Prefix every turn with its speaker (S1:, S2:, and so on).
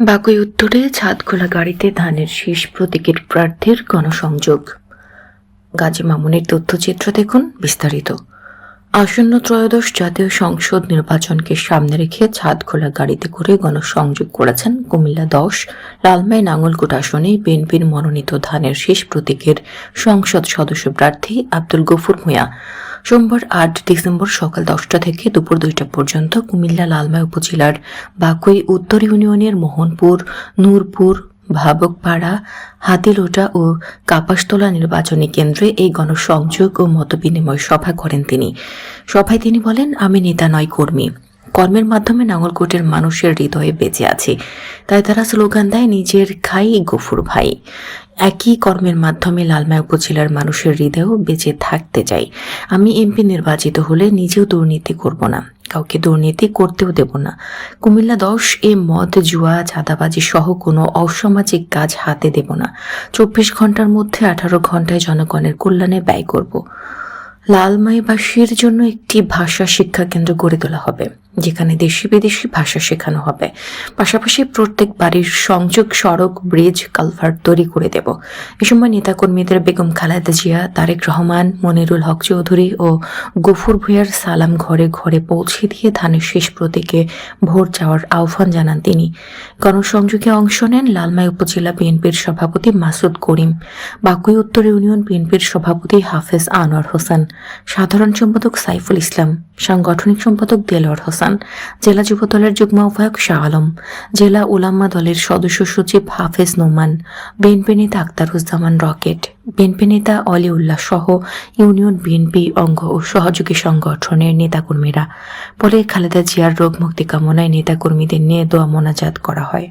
S1: বাগুই উত্তরে ছাদখোলা গাড়িতে ধানের শীষ প্রতীকের প্রার্থীর গণসংযোগ। গাজী মামুনের তথ্যচিত্র দেখুন বিস্তারিত। আসন্ন ত্রয়োদশ জাতীয় সংসদ নির্বাচনকে সামনে রেখে ছাদখোলা গাড়িতে করে গণসংযোগ করেছেন কুমিল্লা দশ, লালমাই নাঙ্গলকোট আসনে বিএনপির মনোনীত ধানের শীষ প্রতীকের সংসদ সদস্য প্রার্থী আব্দুল গফুর ভূঁইয়া। সোমবার আট ডিসেম্বর সকাল দশটা থেকে দুপুর দুইটা পর্যন্ত কুমিল্লা লালমাই উপজেলার বাকুই উত্তর ইউনিয়নের মোহনপুর, নূরপুর, ভাবকপাড়া, হাতিলোটা ও কাপাসতলা নির্বাচনী কেন্দ্রে এই গণসংযোগ ও মতবিনিময় সভা করেন তিনি। সভায় তিনি বলেন, আমি নেতা নয়, কর্মী। কর্মের মাধ্যমে নাঙ্গলকোটের মানুষের হৃদয়ে বেঁচে আছি। তাই তারা স্লোগান দেয়, নিজের খাই গফুর ভাই। একই কর্মের মাধ্যমে লালমাই উপজেলার মানুষের হৃদয়েও বেঁচে থাকতে চাই। আমি এমপি নির্বাচিত হলে নিজেও দুর্নীতি করব না। কাউকে দুর্নীতি করতেও দেব না। কুমিল্লা দশ, এ মদ, জুয়া, চাঁদাবাজি সহ কোনো অসামাজিক কাজ হাতে দেব না। চব্বিশ ঘণ্টার মধ্যে আঠারো ঘন্টায় জনগণের কল্যাণে ব্যয় করব। লালমাইবাসীর জন্য একটি ভাষা শিক্ষা কেন্দ্র গড়ে তোলা হবে। যেখানে দেশি বিদেশি ভাষা শেখানো হবে। পাশাপাশি প্রত্যেক বাড়ির সংযোগ সড়ক ব্রিজ কালভার্ট তৈরি করে দেব। এ সময় নেতাকর্মীদের বেগম খালেদা জিয়া, তারেক রহমান, মনিরুল হক চৌধুরী ও গফুর ভূঁইয়ার সালাম ঘরে ঘরে পৌঁছে দিয়ে ধানের শেষ প্রতীকে ভোট চাওয়ার আহ্বান জানান তিনি। গণসংযোগে অংশ নেন লালমাই উপজেলা বিএনপির সভাপতি মাসুদ করিম, বাকুই উত্তর ইউনিয়ন বিএনপির সভাপতি হাফেজ আনোয়ার হোসেন, সাধারণ সম্পাদক সাইফুল ইসলাম। সাংগঠনিক সম্পাদক দেলোয়ার হোসেন, জেলা যুব দলের যুগ্ম আহ্বায়ক শাহ আলম, জেলা উলাম্মা দলের সদস্য সচিব হাফেজ নোমান, বিএনপি নেতা আক্তারুজ্জামান রকেট, বিএনপি নেতা অলিউল্লাহ সহ ইউনিয়ন বিএনপি অঙ্গ ও সহযোগী সংগঠনের নেতাকর্মীরা। পরে খালেদা জিয়ার রোগ মুক্তি কামনায় নেতাকর্মীদের নিয়ে দোয়া মোনাজাত করা হয়।